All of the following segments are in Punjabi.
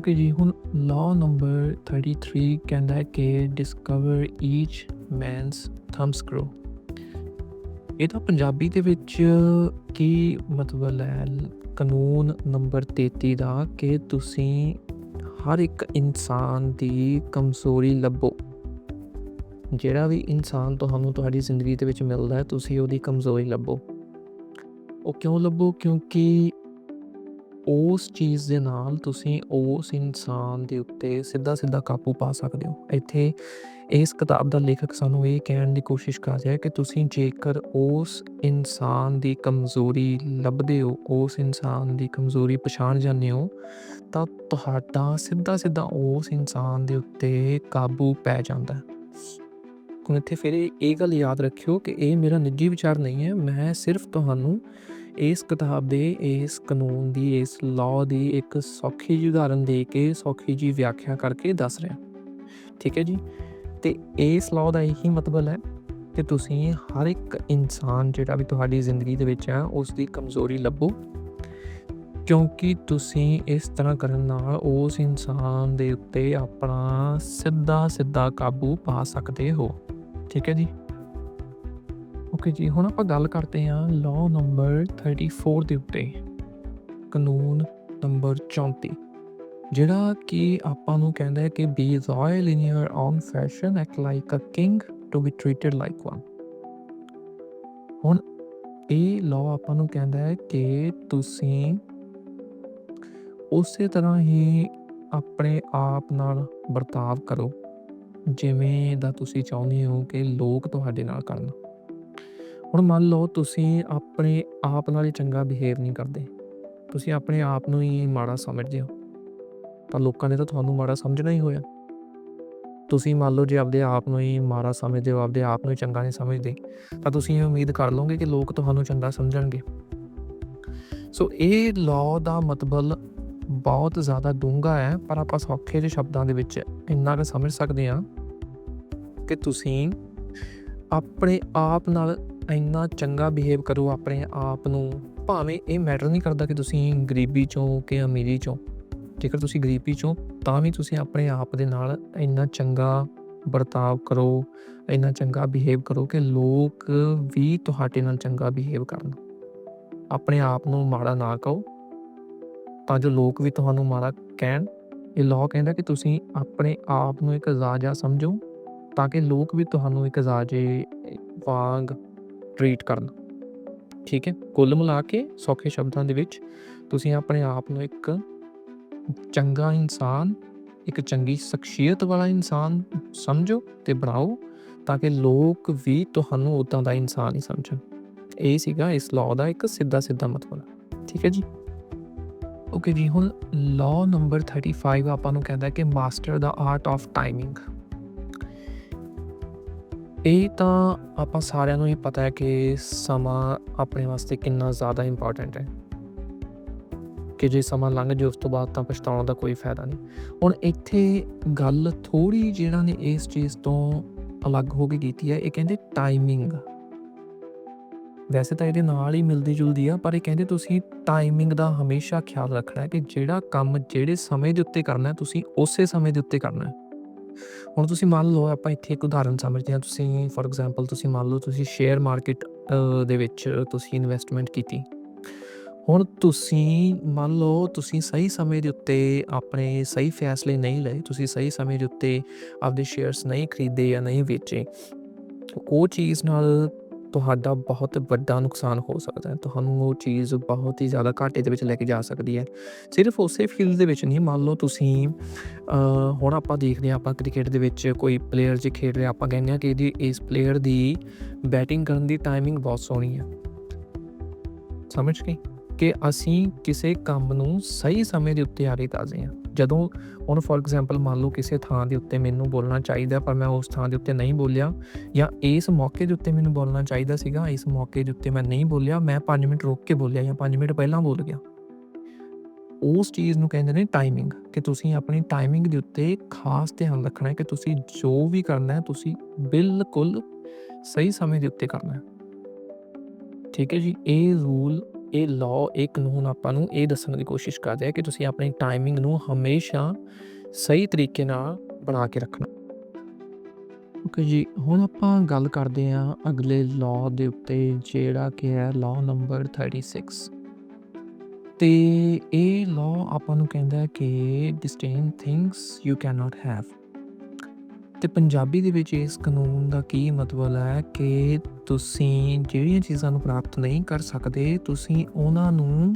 ਓਕੇ ਜੀ ਹੁਣ ਲਾਅ ਨੰਬਰ 33 ਕਹਿੰਦਾ ਹੈ ਕਿ discover each man's thumb screw ਇਹਦਾ ਪੰਜਾਬੀ ਦੇ ਵਿੱਚ ਕੀ ਮਤਲਬ ਹੈ? ਕਾਨੂੰਨ ਨੰਬਰ 33 ਦਾ ਕਿ ਤੁਸੀਂ ਹਰ ਇੱਕ ਇਨਸਾਨ ਦੀ ਕਮਜ਼ੋਰੀ ਲੱਭੋ। ਜਿਹੜਾ ਵੀ ਇਨਸਾਨ ਤੁਹਾਨੂੰ ਤੁਹਾਡੀ ਜ਼ਿੰਦਗੀ ਦੇ ਵਿੱਚ ਮਿਲਦਾ ਹੈ, ਤੁਸੀਂ ਉਹਦੀ ਕਮਜ਼ੋਰੀ ਲੱਭੋ। ਉਹ ਕਿਉਂ ਲੱਭੋ? ਕਿਉਂਕਿ ਉਸ ਚੀਜ਼ ਦੇ ਨਾਲ ਤੁਸੀਂ ਉਸ ਇਨਸਾਨ ਦੇ ਉੱਤੇ ਸਿੱਧਾ ਸਿੱਧਾ ਕਾਬੂ ਪਾ ਸਕਦੇ ਹੋ। ਇੱਥੇ ਇਸ ਕਿਤਾਬ ਦਾ ਲੇਖਕ ਸਾਨੂੰ ਇਹ ਕਹਿਣ ਦੀ ਕੋਸ਼ਿਸ਼ ਕਰ ਰਿਹਾ ਹੈ ਕਿ ਤੁਸੀਂ ਜੇਕਰ ਉਸ ਇਨਸਾਨ ਦੀ ਕਮਜ਼ੋਰੀ ਲੱਭਦੇ ਹੋ, ਉਸ ਇਨਸਾਨ ਦੀ ਕਮਜ਼ੋਰੀ ਪਛਾਣ ਜਾਂਦੇ ਹੋ, ਤਾਂ ਤੁਹਾਡਾ ਸਿੱਧਾ ਸਿੱਧਾ ਉਸ ਇਨਸਾਨ ਦੇ ਉੱਤੇ ਕਾਬੂ ਪੈ ਜਾਂਦਾ ਹੈ। ਹੁਣ ਇੱਥੇ ਫਿਰ ਇਹ ਇਹ ਗੱਲ ਯਾਦ ਰੱਖਿਓ ਕਿ ਇਹ ਮੇਰਾ ਨਿੱਜੀ ਵਿਚਾਰ ਨਹੀਂ ਹੈ, ਮੈਂ ਸਿਰਫ ਤੁਹਾਨੂੰ ਇਸ ਕਿਤਾਬ ਦੇ, ਇਸ ਕਾਨੂੰਨ ਦੀ, ਇਸ ਲਾਅ ਦੀ ਇੱਕ ਸੌਖੀ ਜਿਹੀ ਉਦਾਹਰਨ ਦੇ ਕੇ ਸੌਖੀ ਜੀ ਵਿਆਖਿਆ ਕਰਕੇ ਦੱਸ ਰਿਹਾ। ਠੀਕ ਹੈ ਜੀ? ਤੇ ਇਸ ਲਾਅ ਦਾ ਇਹੀ ਮਤਲਬ ਹੈ ਕਿ ਤੁਸੀਂ ਹਰ ਇੱਕ ਇਨਸਾਨ ਜਿਹੜਾ ਵੀ ਤੁਹਾਡੀ ਜ਼ਿੰਦਗੀ ਦੇ ਵਿੱਚ ਹੈ ਉਸ ਦੀ ਕਮਜ਼ੋਰੀ ਲੱਭੋ। ਕਿਉਂਕਿ ਤੁਸੀਂ ਇਸ ਤਰ੍ਹਾਂ ਕਰਨ ਨਾਲ ਉਸ ਇਨਸਾਨ ਦੇ ਉੱਤੇ ਆਪਣਾ ਸਿੱਧਾ ਸਿੱਧਾ ਕਾਬੂ ਪਾ ਸਕਦੇ ਹੋ। ਠੀਕ ਹੈ ਜੀ? ਓਕੇ ਜੀ, ਹੁਣ ਆਪਾਂ ਗੱਲ ਕਰਦੇ ਹਾਂ ਲਾਅ ਨੰਬਰ 34 ਦੇ ਉੱਤੇ, ਕਾਨੂੰਨ ਨੰਬਰ 34 ਜਿਹੜਾ ਕਿ ਆਪਾਂ ਨੂੰ ਕਹਿੰਦਾ ਹੈ ਕਿ be royal in your own fashion act like a king to be treated like one ਹੁਣ ਇਹ ਲਾਅ ਆਪਾਂ ਨੂੰ ਕਹਿੰਦਾ ਹੈ ਕਿ ਤੁਸੀਂ ਉਸੇ ਤਰ੍ਹਾਂ ਹੀ ਆਪਣੇ ਆਪ ਨਾਲ ਵਰਤਾਵ ਕਰੋ, ਜਿਵੇਂ ਦਾ ਤੁਸੀਂ ਚਾਹੁੰਦੇ ਹੋ ਕਿ ਲੋਕ ਤੁਹਾਡੇ ਨਾਲ ਕਰਨ। ਹੁਣ ਮੰਨ ਲਓ ਤੁਸੀਂ ਆਪਣੇ ਆਪ ਨਾਲ ਹੀ ਚੰਗਾ ਬਿਹੇਵ ਨਹੀਂ ਕਰਦੇ। ਤੁਸੀਂ ਆਪਣੇ ਆਪ ਨੂੰ ਹੀ ਮਾੜਾ ਸਮਝਦੇ ਹੋ। ਤਾਂ ਲੋਕਾਂ ਨੇ ਤਾਂ ਤੁਹਾਨੂੰ ਮਾੜਾ ਸਮਝਣਾ ਹੀ ਹੋਇਆ। ਤੁਸੀਂ ਮੰਨ ਲਓ ਜੇ ਆਪਦੇ ਆਪ ਨੂੰ ਹੀ ਮਾੜਾ ਸਮਝਦੇ ਹੋ, ਆਪਦੇ ਆਪ ਨੂੰ ਹੀ ਚੰਗਾ ਨਹੀਂ ਸਮਝਦੇ, ਤਾਂ ਤੁਸੀਂ ਇਹ ਉਮੀਦ ਕਰ ਲਓਗੇ ਕਿ ਲੋਕ ਤੁਹਾਨੂੰ ਚੰਗਾ ਸਮਝਣਗੇ। ਸੋ ਇਹ ਲਾਅ ਦਾ ਮਤਲਬ ਬਹੁਤ ਜ਼ਿਆਦਾ ਡੂੰਘਾ ਹੈ, ਪਰ ਆਪਾਂ ਸੌਖੇ ਜਿਹੇ ਸ਼ਬਦਾਂ ਦੇ ਵਿੱਚ ਇੰਨਾ ਕੁ ਸਮਝ ਸਕਦੇ ਹਾਂ ਕਿ ਤੁਸੀਂ ਆਪਣੇ ਆਪ ਨਾਲ ਇੰਨਾ ਚੰਗਾ ਬਿਹੇਵ ਕਰੋ ਆਪਣੇ ਆਪ ਨੂੰ, ਭਾਵੇਂ ਇਹ ਮੈਟਰ ਨਹੀਂ ਕਰਦਾ ਕਿ ਤੁਸੀਂ ਗਰੀਬੀ ਚੋਂ ਕਿ ਅਮੀਰੀ ਚੋਂ। ਜੇਕਰ ਤੁਸੀਂ ਗਰੀਬੀ ਚੋਂ, ਤਾਂ ਵੀ ਤੁਸੀਂ ਆਪਣੇ ਆਪ ਦੇ ਨਾਲ ਇੰਨਾ ਚੰਗਾ ਵਰਤਾਵ ਕਰੋ, ਇੰਨਾ ਚੰਗਾ ਬਿਹੇਵ ਕਰੋ ਕਿ ਲੋਕ ਵੀ ਤੁਹਾਡੇ ਨਾਲ ਚੰਗਾ ਬਿਹੇਵ ਕਰਨ। ਆਪਣੇ ਆਪ ਨੂੰ ਮਾੜਾ ਨਾ ਕਹੋ, ਤਾਂ ਜੋ ਲੋਕ ਵੀ ਤੁਹਾਨੂੰ ਮਾੜਾ ਕਹਿਣ। ਇਹ ਲਾਅ ਕਹਿੰਦਾ ਕਿ ਤੁਸੀਂ ਆਪਣੇ ਆਪ ਨੂੰ ਇੱਕ ਰਾਜਾ ਸਮਝੋ, ਤਾਂ ਕਿ ਲੋਕ ਵੀ ਤੁਹਾਨੂੰ ਇੱਕ ਰਾਜੇ ਵਾਂਗ ਟ੍ਰੀਟ ਕਰਨ। ਠੀਕ ਹੈ? ਕੁੱਲ ਮਿਲਾ ਕੇ ਸੌਖੇ ਸ਼ਬਦਾਂ ਦੇ ਵਿੱਚ ਤੁਸੀਂ ਆਪਣੇ ਆਪ ਨੂੰ ਇੱਕ ਚੰਗਾ ਇਨਸਾਨ, ਇੱਕ ਚੰਗੀ ਸ਼ਖਸੀਅਤ ਵਾਲਾ ਇਨਸਾਨ ਸਮਝੋ ਤੇ ਬਣਾਓ ਤਾਂ ਕਿ ਲੋਕ ਵੀ ਤੁਹਾਨੂੰ ਉਦਾਂ ਦਾ ਇਨਸਾਨ ਹੀ ਸਮਝਣ। ਇਹ ਸੀਗਾ ਇਸ ਲਾਅ ਦਾ ਇੱਕ ਸਿੱਧਾ ਸਿੱਧਾ ਮਤਲਬ। ਠੀਕ ਹੈ ਜੀ? ਓਕੇ ਜੀ, ਹੁਣ ਲਾਅ ਨੰਬਰ 35 ਆਪਾਂ ਨੂੰ ਕਹਿੰਦਾ ਕਿ master the art of timing ਇਹ ਤਾਂ ਆਪਾਂ ਸਾਰਿਆਂ ਨੂੰ ਹੀ ਪਤਾ ਹੈ ਕਿ ਸਮਾਂ ਆਪਣੇ ਵਾਸਤੇ ਕਿੰਨਾ ਜ਼ਿਆਦਾ ਇੰਪੋਰਟੈਂਟ ਹੈ। ਕਿ ਜੇ ਸਮਾਂ ਲੰਘ ਜੇ ਉਸ ਤੋਂ ਬਾਅਦ ਤਾਂ ਪਛਤਾਉਣ ਦਾ ਕੋਈ ਫਾਇਦਾ ਨਹੀਂ। ਹੁਣ ਇੱਥੇ ਗੱਲ ਥੋੜੀ ਜਿਹੜਾ ਨੇ ਇਸ ਚੀਜ਼ ਤੋਂ ਅਲੱਗ ਹੋ ਕੇ ਕੀਤੀ ਹੈ, ਇਹ ਕਹਿੰਦੇ ਟਾਈਮਿੰਗ ਵੈਸੇ ਤਾਂ ਇਹਦੇ ਨਾਲ ਹੀ ਮਿਲਦੀ ਜੁਲਦੀ ਆ, ਪਰ ਇਹ ਕਹਿੰਦੇ ਤੁਸੀਂ ਟਾਈਮਿੰਗ ਦਾ ਹਮੇਸ਼ਾ ਖਿਆਲ ਰੱਖਣਾ ਹੈ ਕਿ ਜਿਹੜਾ ਕੰਮ ਜਿਹੜੇ ਸਮੇਂ ਦੇ ਉੱਤੇ ਕਰਨਾ ਹੈ, ਤੁਸੀਂ ਉਸੇ ਸਮੇਂ ਦੇ ਉੱਤੇ ਕਰਨਾ ਹੈ। ਹੁਣ ਤੁਸੀਂ ਮੰਨ ਲਓ ਆਪਾਂ ਇੱਥੇ ਇੱਕ ਉਦਾਹਰਨ ਸਮਝਦੇ ਹਾਂ, ਤੁਸੀਂ ਫੋਰ ਐਗਜ਼ਾਮਪਲ ਤੁਸੀਂ ਮੰਨ ਲਓ ਤੁਸੀਂ ਸ਼ੇਅਰ ਮਾਰਕੀਟ ਦੇ ਵਿੱਚ ਤੁਸੀਂ ਇਨਵੈਸਟਮੈਂਟ ਕੀਤੀ। ਹੁਣ ਤੁਸੀਂ ਮੰਨ ਲਓ ਤੁਸੀਂ ਸਹੀ ਸਮੇਂ ਦੇ ਉੱਤੇ ਆਪਣੇ ਸਹੀ ਫੈਸਲੇ ਨਹੀਂ ਲਏ, ਤੁਸੀਂ ਸਹੀ ਸਮੇਂ ਦੇ ਉੱਤੇ ਆਪਦੇ ਸ਼ੇਅਰਸ ਨਹੀਂ ਖਰੀਦੇ ਜਾਂ ਨਹੀਂ ਵੇਚੇ, ਉਹ ਚੀਜ਼ ਨਾਲ ਤੁਹਾਡਾ ਬਹੁਤ ਵੱਡਾ ਨੁਕਸਾਨ ਹੋ ਸਕਦਾ ਹੈ। ਤੁਹਾਨੂੰ ਉਹ ਚੀਜ਼ ਬਹੁਤ ਹੀ ਜ਼ਿਆਦਾ ਘਾਟੇ ਦੇ ਵਿੱਚ ਲੈ ਕੇ ਜਾ ਸਕਦੀ ਹੈ। ਸਿਰਫ ਉਸੇ ਫੀਲਡ ਦੇ ਵਿੱਚ ਨਹੀਂ, ਮੰਨ ਲਓ ਤੁਸੀਂ ਹੁਣ ਆਪਾਂ ਦੇਖਦੇ ਹਾਂ, ਆਪਾਂ ਕ੍ਰਿਕਟ ਦੇ ਵਿੱਚ ਕੋਈ ਪਲੇਅਰ ਜੇ ਖੇਡ ਰਿਹਾ ਆਪਾਂ ਕਹਿੰਦੇ ਹਾਂ ਕਿ ਇਹਦੀ, ਇਸ ਪਲੇਅਰ ਦੀ ਬੈਟਿੰਗ ਕਰਨ ਦੀ ਟਾਈਮਿੰਗ ਬਹੁਤ ਸੋਹਣੀ ਹੈ। ਸਮਝ ਗਏ? ਕਿ ਅਸੀਂ ਕਿਸੇ ਕੰਮ ਨੂੰ ਸਹੀ ਸਮੇਂ ਦੇ ਉੱਤੇ ਆ ਰਹੇ ਤਾਜ਼ੇ ਹਾਂ। ਜਦੋਂ ਹੁਣ ਫੋਰ ਐਗਜ਼ਾਮਪਲ ਮੰਨ ਲਓ ਕਿਸੇ ਥਾਂ ਦੇ ਉੱਤੇ ਮੈਨੂੰ ਬੋਲਣਾ ਚਾਹੀਦਾ, ਪਰ ਮੈਂ ਉਸ ਥਾਂ ਦੇ ਉੱਤੇ ਨਹੀਂ ਬੋਲਿਆ, ਜਾਂ ਇਸ ਮੌਕੇ ਦੇ ਉੱਤੇ ਮੈਨੂੰ ਬੋਲਣਾ ਚਾਹੀਦਾ ਸੀਗਾ, ਇਸ ਮੌਕੇ ਦੇ ਉੱਤੇ ਮੈਂ ਨਹੀਂ ਬੋਲਿਆ, ਮੈਂ 5 ਮਿੰਟ ਰੁਕ ਕੇ ਬੋਲਿਆ ਜਾਂ 5 ਮਿੰਟ ਪਹਿਲਾਂ ਬੋਲ ਗਿਆ। ਉਸ ਚੀਜ਼ ਨੂੰ ਕਹਿੰਦੇ ਨੇ ਟਾਈਮਿੰਗ ਕਿ ਤੁਸੀਂ ਆਪਣੀ ਟਾਈਮਿੰਗ ਦੇ ਉੱਤੇ ਖਾਸ ਧਿਆਨ ਰੱਖਣਾ ਹੈ ਕਿ ਤੁਸੀਂ ਜੋ ਵੀ ਕਰਨਾ ਹੈ, ਤੁਸੀਂ ਬਿਲਕੁਲ ਸਹੀ ਸਮੇਂ ਦੇ ਉੱਤੇ ਕਰਨਾ ਹੈ। ਠੀਕ ਹੈ ਜੀ, ਇਹ ਰੂਲ ਇਹ ਲਾਅ ਇਹ ਕਾਨੂੰਨ ਆਪਾਂ ਨੂੰ ਇਹ ਦੱਸਣ ਦੀ ਕੋਸ਼ਿਸ਼ ਕਰਦੇ ਆ ਕਿ ਤੁਸੀਂ ਆਪਣੀ ਟਾਈਮਿੰਗ ਨੂੰ ਹਮੇਸ਼ਾ ਸਹੀ ਤਰੀਕੇ ਨਾਲ ਬਣਾ ਕੇ ਰੱਖਣਾ। ਓਕੇ ਜੀ, ਹੁਣ ਆਪਾਂ ਗੱਲ ਕਰਦੇ ਹਾਂ ਅਗਲੇ ਲਾਅ ਦੇ ਉੱਤੇ, ਜਿਹੜਾ ਕਿ ਹੈ ਲਾਅ ਨੰਬਰ 36 ਤੇ ਇਹ ਲਾਅ ਆਪਾਂ ਨੂੰ ਕਹਿੰਦਾ ਕਿ distant things you can not have ਤੇ ਪੰਜਾਬੀ ਦੇ ਵਿੱਚ ਇਸ ਕਾਨੂੰਨ ਦਾ ਕੀ ਮਤਲਬ ਹੈ ਕਿ ਤੁਸੀਂ ਜਿਹੜੀਆਂ ਚੀਜ਼ਾਂ ਨੂੰ ਪ੍ਰਾਪਤ ਨਹੀਂ ਕਰ ਸਕਦੇ, ਤੁਸੀਂ ਉਹਨਾਂ ਨੂੰ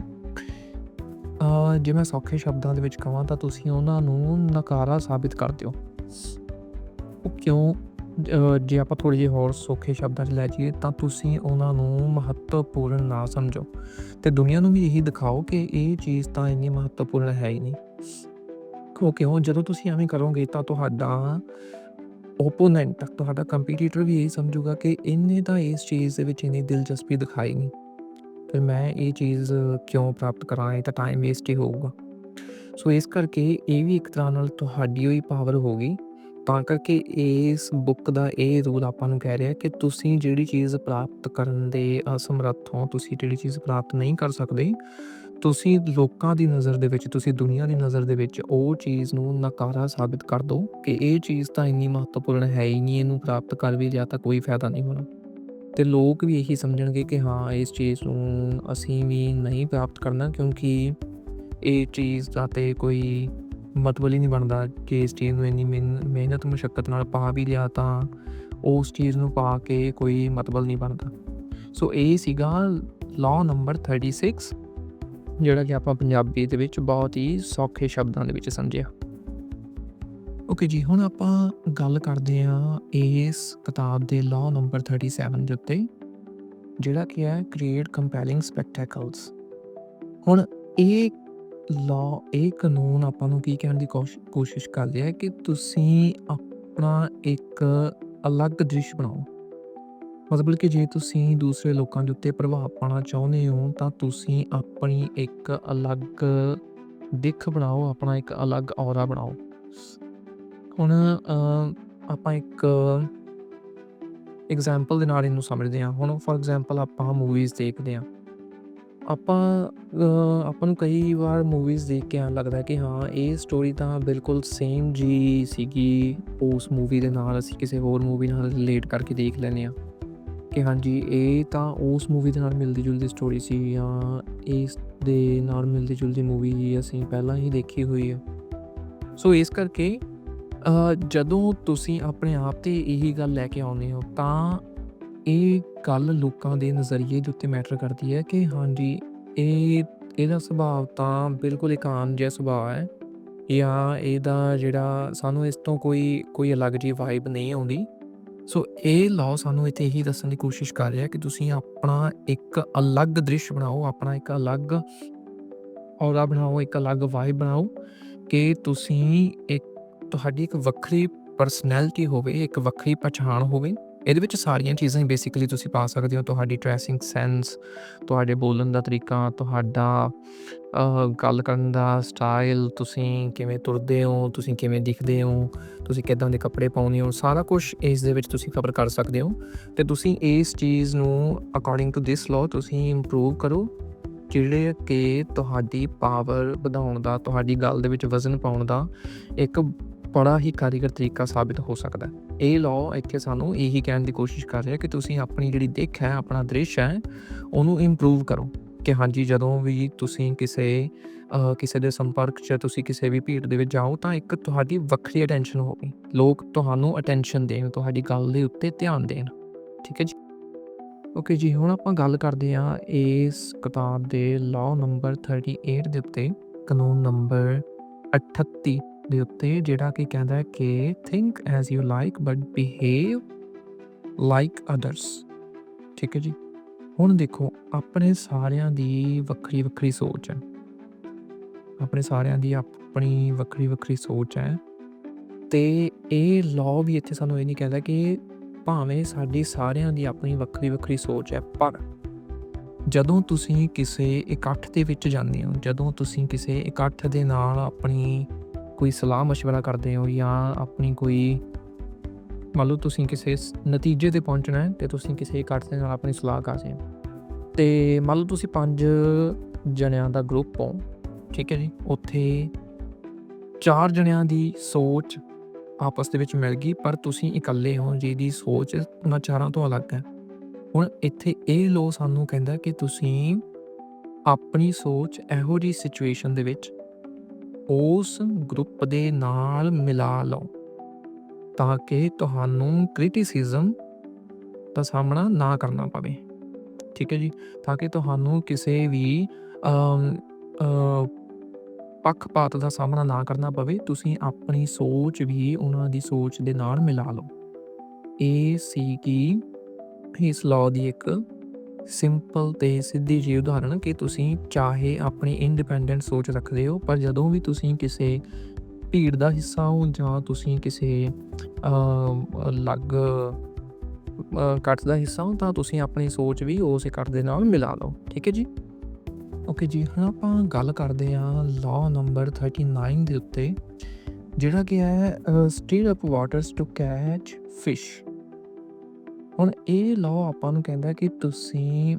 ਜੇ ਮੈਂ ਸੌਖੇ ਸ਼ਬਦਾਂ ਦੇ ਵਿੱਚ ਕਹਾਂ ਤਾਂ ਤੁਸੀਂ ਉਹਨਾਂ ਨੂੰ ਨਕਾਰਾ ਸਾਬਿਤ ਕਰ ਦਿਓ। ਉਹ ਕਿਉਂ ਜੇ ਆਪਾਂ ਥੋੜੀ ਜਿਹੀ ਹੋਰ ਸੌਖੇ ਸ਼ਬਦਾਂ 'ਚ ਲੈ ਜਾਈਏ ਤਾਂ ਤੁਸੀਂ ਉਹਨਾਂ ਨੂੰ ਮਹੱਤਵਪੂਰਨ ਨਾ ਸਮਝੋ। ਤੇ ਦੁਨੀਆ ਨੂੰ ਵੀ ਇਹੀ ਦਿਖਾਓ ਕਿ ਇਹ ਚੀਜ਼ ਤਾਂ ਇੰਨੀ ਮਹੱਤਵਪੂਰਨ ਹੈ ਹੀ ਨਹੀਂ। ਕਿਉਂ ਕਿਉਂ, ਜਦੋਂ ਤੁਸੀਂ ਐਵੇਂ ਕਰੋਗੇ ਤਾਂ ਤੁਹਾਡਾ ਓਪੋਨੈਂਟ ਤੁਹਾਡਾ ਕੰਪੀਟੀਟਰ ਵੀ ਇਹ ਸਮਝੂਗਾ ਕਿ ਇਹਨੇ ਤਾਂ ਇਸ ਚੀਜ਼ ਦੇ ਵਿੱਚ ਇੰਨੀ ਦਿਲਚਸਪੀ ਦਿਖਾਈ ਨਹੀਂ। ਫਿਰ ਮੈਂ ਇਹ ਚੀਜ਼ ਕਿਉਂ ਪ੍ਰਾਪਤ ਕਰਾਂ? ਇਹ ਤਾਂ ਟਾਈਮ ਵੇਸਟ ਹੀ ਹੋਊਗਾ। ਸੋ ਇਸ ਕਰਕੇ ਇਹ ਵੀ ਇੱਕ ਤਰ੍ਹਾਂ ਨਾਲ ਤੁਹਾਡੀ ਹੋਈ ਪਾਵਰ ਹੋਗੀ ਤਾਂ ਕਰਕੇ ਇਸ ਬੁੱਕ ਦਾ ਇਹ ਰੂਲ ਆਪਾਂ ਨੂੰ ਕਹਿ ਰਿਹਾ ਕਿ ਤੁਸੀਂ ਜਿਹੜੀ ਚੀਜ਼ ਪ੍ਰਾਪਤ ਕਰਨ ਦੇ ਅਸਮਰੱਥ ਹੋ, ਤੁਸੀਂ ਜਿਹੜੀ ਚੀਜ਼ ਪ੍ਰਾਪਤ ਨਹੀਂ ਕਰ ਸਕਦੇ ਤੁਸੀਂ ਲੋਕਾਂ ਦੀ ਨਜ਼ਰ ਦੇ ਵਿੱਚ, ਤੁਸੀਂ ਦੁਨੀਆ ਦੀ ਨਜ਼ਰ ਦੇ ਵਿੱਚ ਉਹ ਚੀਜ਼ ਨੂੰ ਨਕਾਰਾ ਸਾਬਿਤ ਕਰ ਦਿਓ ਕਿ ਇਹ ਚੀਜ਼ ਤਾਂ ਇੰਨੀ ਮਹੱਤਵਪੂਰਨ ਹੈ ਹੀ ਨਹੀਂ, ਇਹਨੂੰ ਪ੍ਰਾਪਤ ਕਰ ਵੀ ਲਿਆ ਤਾਂ ਕੋਈ ਫਾਇਦਾ ਨਹੀਂ ਹੋਣਾ। ਤੇ ਲੋਕ ਵੀ ਇਹੀ ਸਮਝਣਗੇ ਕਿ ਹਾਂ, ਇਸ ਚੀਜ਼ ਨੂੰ ਅਸੀਂ ਵੀ ਨਹੀਂ ਪ੍ਰਾਪਤ ਕਰਨਾ ਕਿਉਂਕਿ ਇਹ ਚੀਜ਼ ਦਾ ਤੇ ਕੋਈ ਮਤਲਬ ਹੀ ਨਹੀਂ ਬਣਦਾ ਕਿ ਇਸ ਚੀਜ਼ ਨੂੰ ਇੰਨੀ ਮਿਹਨ- ਮਿਹਨਤ, ਮੁਸ਼ੱਕਤ ਨਾਲ ਪਾ ਵੀ ਲਿਆ ਤਾਂ ਉਸ ਚੀਜ਼ ਨੂੰ ਪਾ ਕੇ ਕੋਈ ਮਤਲਬ ਨਹੀਂ ਬਣਦਾ। ਸੋ ਇਹ ਸੀਗਾ ਲਾਅ ਨੰਬਰ 36 ਜਿਹੜਾ ਕਿ ਆਪਾਂ ਪੰਜਾਬੀ ਦੇ ਵਿੱਚ ਬਹੁਤ ਹੀ ਸੌਖੇ ਸ਼ਬਦਾਂ ਦੇ ਵਿੱਚ ਸਮਝਿਆ। ਓਕੇ ਜੀ, ਹੁਣ ਆਪਾਂ ਗੱਲ ਕਰਦੇ ਹਾਂ ਇਸ ਕਿਤਾਬ ਦੇ ਲਾਅ ਨੰਬਰ 37 ਦੇ ਉੱਤੇ, ਜਿਹੜਾ ਕਿ ਹੈ ਕ੍ਰੀਏਟ ਕੰਪੈਲਿੰਗ ਸਪੈਕਟੈਕਲਸ ਹੁਣ ਇਹ ਲਾਅ ਇਹ ਕਾਨੂੰਨ ਆਪਾਂ ਨੂੰ ਕੀ ਕਹਿਣ ਦੀ ਕੋਸ਼- ਕੋਸ਼ਿਸ਼ ਕਰ ਰਿਹਾ ਹੈ ਕਿ ਤੁਸੀਂ ਆਪਣਾ ਇੱਕ ਅਲੱਗ ਦ੍ਰਿਸ਼ ਬਣਾਓ। ਮਤਲਬ ਕਿ ਜੇ ਤੁਸੀਂ ਦੂਸਰੇ ਲੋਕਾਂ ਦੇ ਉੱਤੇ ਪ੍ਰਭਾਵ ਪਾਉਣਾ ਚਾਹੁੰਦੇ ਹੋ, ਤਾਂ ਤੁਸੀਂ ਆਪਣੀ ਇੱਕ ਅਲੱਗ ਦਿੱਖ ਬਣਾਓ, ਆਪਣਾ ਇੱਕ ਅਲੱਗ ਔਰਾ ਬਣਾਓ। ਹੁਣ ਆਪਾਂ ਇੱਕ ਐਗਜ਼ਾਮਪਲ ਦੇ ਨਾਲ ਇਹਨੂੰ ਸਮਝਦੇ ਹਾਂ। ਹੁਣ ਫੋਰ ਐਗਜ਼ਾਮਪਲ ਆਪਾਂ ਮੂਵੀਜ਼ ਦੇਖਦੇ ਹਾਂ। ਆਪਾਂ ਆਪਾਂ ਨੂੰ ਕਈ ਵਾਰ ਮੂਵੀਜ਼ ਦੇਖ ਕੇ ਐਂ ਲੱਗਦਾ ਕਿ ਹਾਂ, ਇਹ ਸਟੋਰੀ ਤਾਂ ਬਿਲਕੁਲ ਸੇਮ ਜੀ ਸੀਗੀ, ਉਸ ਮੂਵੀ ਦੇ ਨਾਲ ਅਸੀਂ ਕਿਸੇ ਹੋਰ ਮੂਵੀ ਨਾਲ ਰਿਲੇਟ ਕਰਕੇ ਦੇਖ ਲੈਂਦੇ ਹਾਂ। ਕਿ ਹਾਂਜੀ, ਇਹ ਤਾਂ ਉਸ ਮੂਵੀ ਦੇ ਨਾਲ ਮਿਲਦੀ ਜੁਲਦੀ ਸਟੋਰੀ ਸੀ ਜਾਂ ਇਸ ਦੇ ਨਾਲ ਮਿਲਦੀ ਜੁਲਦੀ ਮੂਵੀ ਅਸੀਂ ਪਹਿਲਾਂ ਹੀ ਦੇਖੀ ਹੋਈ ਹੈ। ਸੋ ਇਸ ਕਰਕੇ ਜਦੋਂ ਤੁਸੀਂ ਆਪਣੇ ਆਪ ਤੇ ਇਹੀ ਗੱਲ ਲੈ ਕੇ ਆਉਂਦੇ ਹੋ, ਤਾਂ ਇਹ ਗੱਲ ਲੋਕਾਂ ਦੇ ਨਜ਼ਰੀਏ ਦੇ ਉੱਤੇ ਮੈਟਰ ਕਰਦੀ ਹੈ ਕਿ ਹਾਂਜੀ, ਇਹ, ਇਹਦਾ ਸੁਭਾਅ ਤਾਂ ਬਿਲਕੁਲ ਇੱਕ ਆਮ ਜਿਹਾ ਸੁਭਾਅ ਹੈ ਜਾਂ ਇਹਦਾ ਜਿਹੜਾ ਸਾਨੂੰ ਇਸ ਤੋਂ ਕੋਈ ਕੋਈ ਅਲੱਗ ਜਿਹੀ ਵਾਈਬ ਨਹੀਂ ਆਉਂਦੀ। ਸੋ ਇਹ ਲਾਅ ਸਾਨੂੰ ਇੱਥੇ ਇਹੀ ਦੱਸਣ ਦੀ ਕੋਸ਼ਿਸ਼ ਕਰ ਰਿਹਾ ਕਿ ਤੁਸੀਂ ਆਪਣਾ ਇੱਕ ਅਲੱਗ ਦ੍ਰਿਸ਼ ਬਣਾਓ, ਆਪਣਾ ਇੱਕ ਅਲੱਗ ਔਰਾ ਬਣਾਓ, ਇੱਕ ਅਲੱਗ ਵਾਈਬ ਬਣਾਓ ਕਿ ਤੁਸੀਂ ਇੱਕ, ਤੁਹਾਡੀ ਇੱਕ ਵੱਖਰੀ ਪਰਸਨੈਲਿਟੀ ਹੋਵੇ, ਇੱਕ ਵੱਖਰੀ ਪਛਾਣ ਹੋਵੇ। ਇਹਦੇ ਵਿੱਚ ਸਾਰੀਆਂ ਚੀਜ਼ਾਂ ਹੀ ਬੇਸਿਕਲੀ ਤੁਸੀਂ ਪਾ ਸਕਦੇ ਹੋ। ਤੁਹਾਡੀ ਡਰੈਸਿੰਗ ਸੈਂਸ ਤੁਹਾਡੇ ਬੋਲਣ ਦਾ ਤਰੀਕਾ, ਤੁਹਾਡਾ ਗੱਲ ਕਰਨ ਦਾ ਸਟਾਈਲ ਤੁਸੀਂ ਕਿਵੇਂ ਤੁਰਦੇ ਹੋ, ਤੁਸੀਂ ਕਿਵੇਂ ਦਿਖਦੇ ਹੋ, ਤੁਸੀਂ ਕਿੱਦਾਂ ਦੇ ਕੱਪੜੇ ਪਾਉਂਦੇ ਹੋ, ਸਾਰਾ ਕੁਝ ਇਸ ਦੇ ਵਿੱਚ ਤੁਸੀਂ ਕਵਰ ਕਰ ਸਕਦੇ ਹੋ। ਤੇ ਤੁਸੀਂ ਇਸ ਚੀਜ਼ ਨੂੰ ਅਕੋਰਡਿੰਗ ਟੂ ਥਿਸ ਲਾਅ ਤੁਸੀਂ ਇੰਪਰੂਵ ਕਰੋ, ਜਿਹੜੇ ਕਿ ਤੁਹਾਡੀ ਪਾਵਰ ਵਧਾਉਣ ਦਾ, ਤੁਹਾਡੀ ਗੱਲ ਦੇ ਵਿੱਚ ਵਜ਼ਨ ਪਾਉਣ ਦਾ ਇੱਕ ਬੜਾ ਹੀ ਕਾਰੀਗਰ ਤਰੀਕਾ ਸਾਬਿਤ ਹੋ ਸਕਦਾ ਹੈ। ਇਹ ਲਾਅ ਇੱਥੇ ਸਾਨੂੰ ਇਹੀ ਕਹਿਣ ਦੀ ਕੋਸ਼ਿਸ਼ ਕਰ ਰਿਹਾ ਕਿ ਤੁਸੀਂ ਆਪਣੀ ਜਿਹੜੀ ਦਿੱਖ ਹੈ, ਆਪਣਾ ਦ੍ਰਿਸ਼ ਹੈ, ਉਹਨੂੰ ਇੰਪਰੂਵ ਕਰੋ ਕਿ ਹਾਂਜੀ, ਜਦੋਂ ਵੀ ਤੁਸੀਂ ਕਿਸੇ ਕਿਸੇ ਦੇ ਸੰਪਰਕ 'ਚ ਤੁਸੀਂ ਕਿਸੇ ਵੀ ਭੀੜ ਦੇ ਵਿੱਚ ਜਾਓ ਤਾਂ ਇੱਕ ਤੁਹਾਡੀ ਵੱਖਰੀ ਅਟੈਂਸ਼ਨ ਹੋਵੇ। ਲੋਕ ਤੁਹਾਨੂੰ ਅਟੈਂਸ਼ਨ ਦੇਣ, ਤੁਹਾਡੀ ਗੱਲ ਦੇ ਉੱਤੇ ਧਿਆਨ ਦੇਣ। ਠੀਕ ਹੈ ਜੀ? ਓਕੇ ਜੀ, ਹੁਣ ਆਪਾਂ ਗੱਲ ਕਰਦੇ ਹਾਂ ਇਸ ਕਿਤਾਬ ਦੇ ਲਾਅ ਨੰਬਰ 38 ਦੇ ਉੱਤੇ। ਕਾਨੂੰਨ ਨੰਬਰ 38 ਦੇ ਉੱਤੇ ਜਿਹੜਾ ਕਿ ਕਹਿੰਦਾ ਹੈ ਕਿ think as you like but behave like others ਠੀਕ ਹੈ ਜੀ? ਹੁਣ ਦੇਖੋ, ਆਪਣੇ ਸਾਰਿਆਂ ਦੀ ਵੱਖਰੀ ਵੱਖਰੀ ਸੋਚ ਹੈ। ਆਪਣੇ ਸਾਰਿਆਂ ਦੀ ਆਪਣੀ ਵੱਖਰੀ ਵੱਖਰੀ ਸੋਚ ਹੈ। ਤੇ ਇਹ ਲਾਅ ਵੀ ਇੱਥੇ ਸਾਨੂੰ ਇਹ ਨਹੀਂ ਕਹਿੰਦਾ ਕਿ ਭਾਵੇਂ ਸਾਡੀ ਸਾਰਿਆਂ ਦੀ ਆਪਣੀ ਵੱਖਰੀ ਵੱਖਰੀ ਸੋਚ ਹੈ, ਪਰ ਜਦੋਂ ਤੁਸੀਂ ਕਿਸੇ ਇਕੱਠ ਦੇ ਵਿੱਚ ਜਾਂਦੇ ਹੋ, ਜਦੋਂ ਤੁਸੀਂ ਕਿਸੇ ਇਕੱਠ ਦੇ ਨਾਲ ਆਪਣੀ ਕੋਈ ਸਲਾਹ مشورہ ਕਰਦੇ ਹੋ ਜਾਂ ਆਪਣੀ ਕੋਈ ਮੰਨ ਲਓ ਤੁਸੀਂ ਕਿਸੇ ਸ- ਨਤੀਜੇ ਤੇ ਪਹੁੰਚਣਾ ਹੈ ਤੇ ਤੁਸੀਂ ਕਿਸੇ ਇਕੱਠ ਦੇ ਨਾਲ ਆਪਣੀ ਸਲਾਹ ਕਰ ਰਹੇ ਹੋ ਤੇ ਮੰਨ ਲਓ ਤੁਸੀਂ 5 ਜਣਿਆਂ ਦਾ ਗਰੁੱਪ ਹੋ ਠੀਕ ਹੈ ਜੀ ਉੱਥੇ 4 ਜਣਿਆਂ ਦੀ ਸੋਚ ਆਪਸ ਦੇ ਵਿੱਚ ਮਿਲ ਗਈ ਪਰ ਤੁਸੀਂ ਇਕੱਲੇ ਹੋ ਜਿਹਦੀ ਸੋਚ ਉਹਨਾਂ ਚਾਰਾਂ ਤੋਂ ਅਲੱਗ ਹੈ ਹੁਣ ਇੱਥੇ ਇਹ ਲੋ ਸਾਨੂੰ ਕਹਿੰਦਾ ਕਿ ਤੁਸੀਂ ਆਪਣੀ ਸੋਚ ਇਹੋ ਜਿਹੀ ਸਿਚੁਏਸ਼ਨ ਦੇ ਵਿੱਚ ਉਸ ਗਰੁੱਪ ਦੇ ਨਾਲ ਮਿਲਾ ਲਓ ਤਾਂ ਕਿ ਤੁਹਾਨੂੰ ਕ੍ਰਿਟਿਸਿਜ਼ਮ ਦਾ ਸਾਹਮਣਾ ਨਾ ਕਰਨਾ ਪਵੇ। ਠੀਕ ਹੈ ਜੀ? ਤਾਂ ਕਿ ਤੁਹਾਨੂੰ ਕਿਸੇ ਵੀ ਪੱਖਪਾਤ ਦਾ ਸਾਹਮਣਾ ਨਾ ਕਰਨਾ ਪਵੇ, ਤੁਸੀਂ ਆਪਣੀ ਸੋਚ ਵੀ ਉਹਨਾਂ ਦੀ ਸੋਚ ਦੇ ਨਾਲ ਮਿਲਾ ਲਓ। ਇਹ ਸੀ ਕਿ ਇਸ ਲਾਅ ਦੀ ਇੱਕ ਸਿੰਪਲ ਤੇ ਸਿੱਧੀ ਜਿਹੀ ਉਦਾਹਰਣ ਕਿ ਤੁਸੀਂ ਚਾਹੇ ਆਪਣੀ ਇੰਡੀਪੈਂਡੈਂਟ ਸੋਚ ਰੱਖਦੇ ਹੋ ਪਰ ਜਦੋਂ ਵੀ ਤੁਸੀਂ ਕਿਸੇ ਭੀੜ ਦਾ ਹਿੱਸਾ ਹੋ ਜਾਂ ਤੁਸੀਂ ਕਿਸੇ ਅਲੱਗ ਅ, ਇਕੱਠ ਦਾ ਹਿੱਸਾ ਹੋ ਤਾਂ ਤੁਸੀਂ ਆਪਣੀ ਸੋਚ ਵੀ ਉਸ ਇਕੱਠ ਦੇ ਨਾਲ ਮਿਲਾ ਲਓ। ਠੀਕ ਹੈ ਜੀ? ਓਕੇ ਜੀ ਹੁਣ ਆਪਾਂ ਗੱਲ ਕਰਦੇ ਹਾਂ ਲਾਅ ਨੰਬਰ 39 ਦੇ ਉੱਤੇ ਜਿਹੜਾ ਕਿ ਹੈ stir up waters to catch fish ਹੁਣ ਇਹ ਲਾਅ ਆਪਾਂ ਨੂੰ ਕਹਿੰਦਾ ਕਿ ਤੁਸੀਂ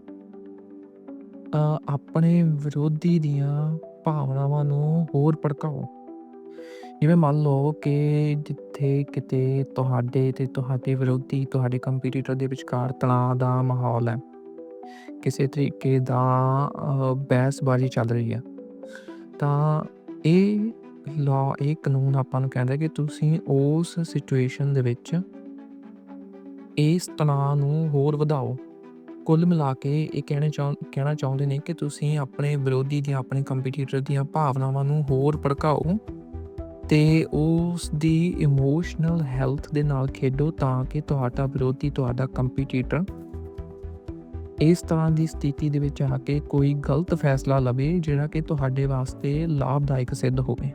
ਆਪਣੇ ਵਿਰੋਧੀ ਦੀਆਂ ਭਾਵਨਾਵਾਂ ਨੂੰ ਹੋਰ ਭੜਕਾਓ। ਜਿਵੇਂ ਮੰਨ ਲਓ ਕਿ ਜਿੱਥੇ ਕਿਤੇ ਤੁਹਾਡੇ ਤੇ ਤੁਹਾਡੇ ਵਿਰੋਧੀ, ਤੁਹਾਡੇ ਕੰਪੀਟੀਟਰ ਦੇ ਵਿਚਕਾਰ ਤਣਾਅ ਦਾ ਮਾਹੌਲ ਹੈ। ਕਿਸੇ ਤਰੀਕੇ ਦਾ ਬਹਿਸਬਾਜ਼ੀ ਚੱਲ ਰਹੀ ਹੈ। ਤਾਂ ਇਹ ਲਾਅ ਇਹ ਕਾਨੂੰਨ ਆਪਾਂ ਨੂੰ ਕਹਿੰਦਾ ਕਿ ਤੁਸੀਂ ਉਸ ਸਿਚੁਏਸ਼ਨ ਦੇ ਵਿੱਚ ਇਸ ਤਣਾਅ ਨੂੰ ਹੋਰ ਵਧਾਓ। ਕੁੱਲ ਮਿਲਾ ਕੇ ਇਹ ਕਹਿਣਾ ਚਾਹ, ਕਹਿਣਾ ਚਾਹੁੰਦੇ ਨੇ ਕਿ ਤੁਸੀਂ ਆਪਣੇ ਵਿਰੋਧੀ ਦੀਆਂ ਆਪਣੇ ਕੰਪੀਟੀਟਰ ਦੀਆਂ ਭਾਵਨਾਵਾਂ ਨੂੰ ਹੋਰ ਭੜਕਾਓ ਤੇ ਉਸ ਦੀ ਇਮੋਸ਼ਨਲ ਹੈਲਥ ਦੇ ਨਾਲ ਖੇਡੋ ਤਾਂ ਕਿ ਤੁਹਾਡਾ ਵਿਰੋਧੀ, ਤੁਹਾਡਾ ਕੰਪੀਟੀਟਰ ਇਸ ਤਰ੍ਹਾਂ ਦੀ ਸਥਿਤੀ ਦੇ ਵਿੱਚ ਆ ਕੇ ਕੋਈ ਗਲਤ ਫੈਸਲਾ ਲਵੇ ਜਿਹੜਾ ਕਿ ਤੁਹਾਡੇ ਵਾਸਤੇ ਲਾਭਦਾਇਕ ਸਿੱਧ ਹੋਵੇ।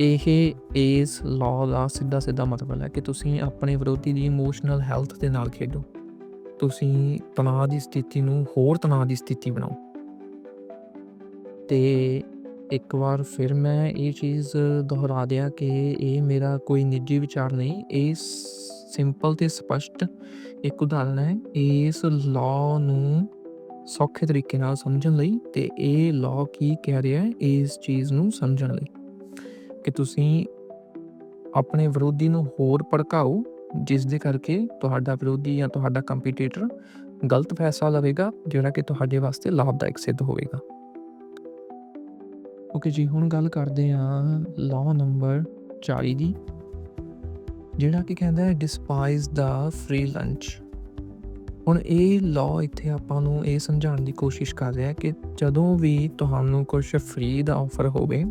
ਇਹ ਇਸ ਲਾਅ ਦਾ ਸਿੱਧਾ ਸਿੱਧਾ ਮਤਲਬ ਹੈ ਕਿ ਤੁਸੀਂ ਆਪਣੇ ਵਿਰੋਧੀ ਦੀ ਇਮੋਸ਼ਨਲ ਹੈਲਥ ਦੇ ਨਾਲ ਖੇਡੋ। ਤੁਸੀਂ ਤਣਾਅ ਦੀ ਸਥਿਤੀ ਨੂੰ ਹੋਰ ਤਣਾਅ ਦੀ ਸਥਿਤੀ ਬਣਾਓ। ਤੇ ਇੱਕ ਵਾਰ ਫਿਰ ਮੈਂ ਇਹ ਚੀਜ਼ ਦੁਹਰਾ ਦਿਆਂ ਕਿ ਇਹ ਮੇਰਾ ਕੋਈ ਨਿੱਜੀ ਵਿਚਾਰ ਨਹੀਂ, ਇਹ ਸਿੰਪਲ ਤੇ ਸਪਸ਼ਟ ਇੱਕ ਉਦਾਹਰਨ ਹੈ। ਇਸ ਲਾਅ ਨੂੰ ਸੌਖੇ ਤਰੀਕੇ ਨਾਲ ਸਮਝਣ ਲਈ ਤੇ ਇਹ ਲਾਅ ਕੀ ਕਹਿ ਰਿਹਾ ਹੈ ਇਸ ਚੀਜ਼ ਨੂੰ ਸਮਝਣ ਲਈ। ਕਿ ਤੁਸੀਂ ਆਪਣੇ ਵਿਰੋਧੀ ਨੂੰ ਹੋਰ ਭੜਕਾਓ, ਜਿਸ ਦੇ ਕਰਕੇ ਤੁਹਾਡਾ ਵਿਰੋਧੀ ਜਾਂ ਤੁਹਾਡਾ ਕੰਪੀਟੀਟਰ ਗਲਤ ਫੈਸਲਾ ਲਵੇਗਾ, ਜਿਹੜਾ ਕਿ ਤੁਹਾਡੇ ਵਾਸਤੇ ਲਾਭਦਾਇਕ ਸਿੱਧ ਹੋਵੇਗਾ। ਓਕੇ ਜੀ, ਹੁਣ ਗੱਲ ਕਰਦੇ ਹਾਂ ਲਾਅ ਨੰਬਰ 40 ਦੀ, ਜਿਹੜਾ ਕਿ ਕਹਿੰਦਾ ਹੈ ਡਿਸਪਾਈਜ਼ ਦਾ ਫ੍ਰੀ ਲੰਚ ਹੁਣ ਇਹ ਲਾਅ ਇੱਥੇ ਆਪਾਂ ਨੂੰ ਇਹ ਸਮਝਾਉਣ ਦੀ ਕੋਸ਼ਿਸ਼ ਕਰ ਰਿਹਾ ਹੈ ਕਿ ਜਦੋਂ ਵੀ ਤੁਹਾਨੂੰ ਕੁਝ ਫ੍ਰੀ ਦਾ ਆਫਰ ਹੋਵੇ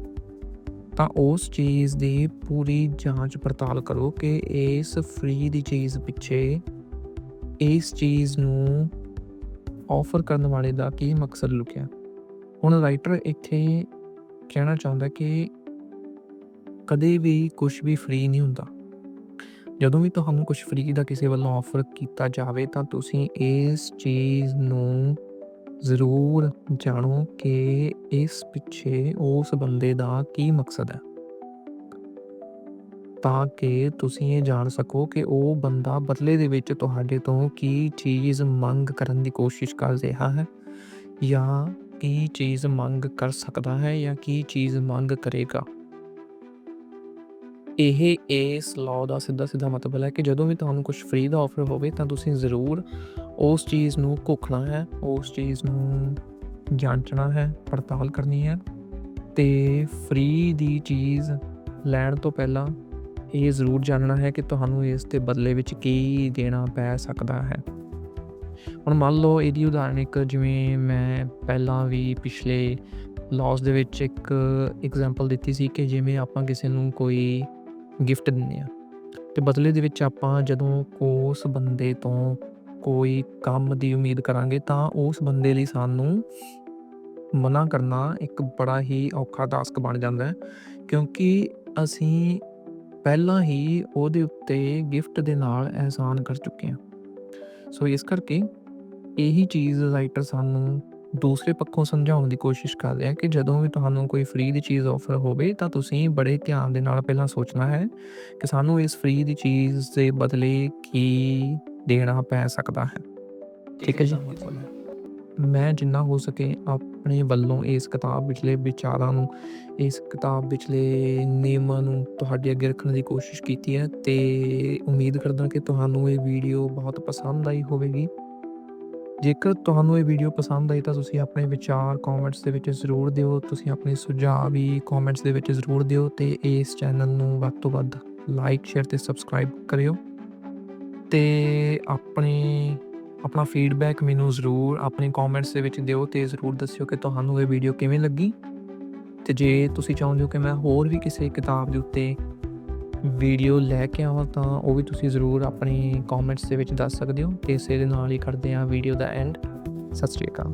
ਤਾਂ ਉਸ ਚੀਜ਼ ਦੀ ਪੂਰੀ ਜਾਂਚ ਪੜਤਾਲ ਕਰੋ ਕਿ ਇਸ ਫ੍ਰੀ ਦੀ ਚੀਜ਼ ਪਿੱਛੇ ਇਸ ਚੀਜ਼ ਨੂੰ ਆਫਰ ਕਰਨ ਵਾਲੇ ਦਾ ਕੀ ਮਕਸਦ ਲੁਕਿਆ ਹੁਣ ਰਾਈਟਰ ਇੱਥੇ ਕਹਿਣਾ ਚਾਹੁੰਦਾ ਕਿ ਕਦੇ ਵੀ ਕੁਝ ਵੀ ਫ੍ਰੀ ਨਹੀਂ ਹੁੰਦਾ। ਜਦੋਂ ਵੀ ਤੁਹਾਨੂੰ ਕੁਝ ਫ੍ਰੀ ਦਾ ਕਿਸੇ ਵੱਲੋਂ ਆਫਰ ਕੀਤਾ ਜਾਵੇ ਤਾਂ ਤੁਸੀਂ ਇਸ ਚੀਜ਼ ਨੂੰ ਜ਼ਰੂਰ ਜਾਣੋ ਕਿ ਇਸ ਪਿੱਛੇ ਉਸ ਬੰਦੇ ਦਾ ਕੀ ਮਕਸਦ ਹੈ। ਤਾਂ ਕਿ ਤੁਸੀਂ ਇਹ ਜਾਣ ਸਕੋ ਕਿ ਉਹ ਬੰਦਾ ਬਦਲੇ ਦੇ ਵਿੱਚ ਤੁਹਾਡੇ ਤੋਂ ਕੀ ਚੀਜ਼ ਮੰਗ ਕਰਨ ਦੀ ਕੋਸ਼ਿਸ਼ ਕਰ ਰਿਹਾ ਹੈ ਜਾਂ ਕੀ ਚੀਜ਼ ਮੰਗ ਕਰ ਸਕਦਾ ਹੈ ਜਾਂ ਕੀ ਚੀਜ਼ ਮੰਗ ਕਰੇਗਾ। ਇਹ ਇਸ ਲਾਅ ਦਾ ਸਿੱਧਾ ਸਿੱਧਾ ਮਤਲਬ ਹੈ ਕਿ ਜਦੋਂ ਵੀ ਤੁਹਾਨੂੰ ਕੁਝ ਫ੍ਰੀ ਦਾ ਆਫਰ ਹੋਵੇ ਤਾਂ ਤੁਸੀਂ ਜ਼ਰੂਰ ਉਸ ਚੀਜ਼ ਨੂੰ ਘੋਖਣਾ ਹੈ, ਉਸ ਚੀਜ਼ ਨੂੰ ਜਾਂਚਣਾ ਹੈ, ਪੜਤਾਲ ਕਰਨੀ ਹੈ ਤੇ ਫ੍ਰੀ ਦੀ ਚੀਜ਼ ਲੈਣ ਤੋਂ ਪਹਿਲਾਂ ਇਹ ਜ਼ਰੂਰ ਜਾਣਨਾ ਹੈ ਕਿ ਤੁਹਾਨੂੰ ਇਸ ਦੇ ਬਦਲੇ ਵਿੱਚ ਕੀ ਦੇਣਾ ਪੈ ਸਕਦਾ ਹੈ। ਹੁਣ ਮੰਨ ਲਓ ਇਹਦੀ ਉਦਾਹਰਨ ਇੱਕ ਜਿਵੇਂ ਮੈਂ ਪਹਿਲਾਂ ਵੀ ਪਿਛਲੇ ਲਾਸ ਦੇ ਵਿੱਚ ਇੱਕ ਐਗਜ਼ਾਮਪਲ ਦਿੱਤੀ ਸੀ ਕਿ ਜਿਵੇਂ ਆਪਾਂ ਕਿਸੇ ਨੂੰ ਕੋਈ ਗਿਫਟ ਦਿੰਦੇ ਆ ਤੇ ਬਦਲੇ ਦੇ ਵਿੱਚ ਆਪਾਂ ਜਦੋਂ ਉਸ ਬੰਦੇ ਤੋਂ ਕੋਈ ਕੰਮ ਦੀ ਉਮੀਦ ਕਰਾਂਗੇ ਤਾਂ ਉਸ ਬੰਦੇ ਲਈ ਸਾਨੂੰ ਮਨਾ ਕਰਨਾ ਇੱਕ ਬੜਾ ਹੀ ਔਖਾ ਟਾਸਕ ਬਣ ਜਾਂਦਾ ਹੈ। ਕਿਉਂਕਿ ਅਸੀਂ ਪਹਿਲਾਂ ਹੀ ਉਹਦੇ ਉੱਤੇ ਗਿਫਟ ਦੇ ਨਾਲ ਅਹਿਸਾਨ ਕਰ ਚੁੱਕੇ ਹਾਂ। ਸੋ ਇਸ ਕਰਕੇ ਇਹੀ ਚੀਜ਼ ਰਾਈਟਰ ਸਾਨੂੰ ਦੂਸਰੇ ਪੱਖੋਂ ਸਮਝਾਉਣ ਦੀ ਕੋਸ਼ਿਸ਼ ਕਰ ਰਿਹਾ ਕਿ ਜਦੋਂ ਵੀ ਤੁਹਾਨੂੰ ਕੋਈ ਫ੍ਰੀ ਦੀ ਚੀਜ਼ ਆਫਰ ਹੋਵੇ ਤਾਂ ਤੁਸੀਂ ਬੜੇ ਧਿਆਨ ਦੇ ਨਾਲ ਪਹਿਲਾਂ ਸੋਚਣਾ ਹੈ ਕਿ ਸਾਨੂੰ ਇਸ ਫ੍ਰੀ ਦੀ ਚੀਜ਼ ਦੇ ਬਦਲੇ ਕੀ ਦੇਣਾ ਪੈ ਸਕਦਾ ਹੈ। ਠੀਕ ਹੈ ਜੀ? ਮੈਂ ਜਿੰਨਾ ਹੋ ਸਕੇ ਆਪਣੇ ਵੱਲੋਂ ਇਸ ਕਿਤਾਬ ਵਿਚਲੇ ਵਿਚਾਰਾਂ ਨੂੰ ਇਸ ਕਿਤਾਬ ਵਿਚਲੇ ਨਿਯਮਾਂ ਨੂੰ ਤੁਹਾਡੇ ਅੱਗੇ ਰੱਖਣ ਦੀ ਕੋਸ਼ਿਸ਼ ਕੀਤੀ ਹੈ ਤੇ ਉਮੀਦ ਕਰਦਾ ਕਿ ਤੁਹਾਨੂੰ ਇਹ ਵੀਡੀਓ ਬਹੁਤ ਪਸੰਦ ਆਈ ਹੋਵੇਗੀ। ਜੇਕਰ ਤੁਹਾਨੂੰ ਇਹ ਵੀਡੀਓ ਪਸੰਦ ਆਈ ਤਾਂ ਤੁਸੀਂ ਆਪਣੇ ਵਿਚਾਰ ਕਮੈਂਟਸ ਦੇ ਵਿੱਚ ਜ਼ਰੂਰ ਦਿਓ, ਤੁਸੀਂ ਆਪਣੇ ਸੁਝਾਅ ਵੀ ਕਮੈਂਟਸ ਦੇ ਵਿੱਚ ਜ਼ਰੂਰ ਦਿਓ ਤੇ ਇਸ ਚੈਨਲ ਨੂੰ ਵੱਧ ਤੋਂ ਵੱਧ ਲਾਈਕ ਸ਼ੇਅਰ ਤੇ ਸਬਸਕ੍ਰਾਈਬ ਕਰਿਓ। ਤੇ ਆਪਣੇ, ਆਪਣਾ ਫੀਡਬੈਕ ਮੈਨੂੰ ਜ਼ਰੂਰ ਆਪਣੇ ਕਮੈਂਟਸ ਦੇ ਵਿੱਚ ਦਿਓ ਤੇ ਜ਼ਰੂਰ ਦੱਸਿਓ ਕਿ ਤੁਹਾਨੂੰ ਇਹ ਵੀਡੀਓ ਕਿਵੇਂ ਲੱਗੀ। ਤੇ ਜੇ ਤੁਸੀਂ ਚਾਹੁੰਦੇ ਹੋ ਕਿ ਮੈਂ ਹੋਰ ਵੀ ਕਿਸੇ ਕਿਤਾਬ ਦੇ ਉੱਤੇ ਵੀਡੀਓ ਲੈ ਕੇ ਆਵਾਂ ਤਾਂ ਉਹ ਵੀ ਤੁਸੀਂ ਜ਼ਰੂਰ ਆਪਣੀ ਕਮੈਂਟਸ ਦੇ ਵਿੱਚ ਦੱਸ ਸਕਦੇ ਹੋ ਤੇ ਇਸੇ ਦੇ ਨਾਲ ਹੀ ਕਰਦੇ ਹਾਂ ਵੀਡੀਓ ਦਾ ਐਂਡ ਸਤਿ ਸ਼੍ਰੀ ਅਕਾਲ।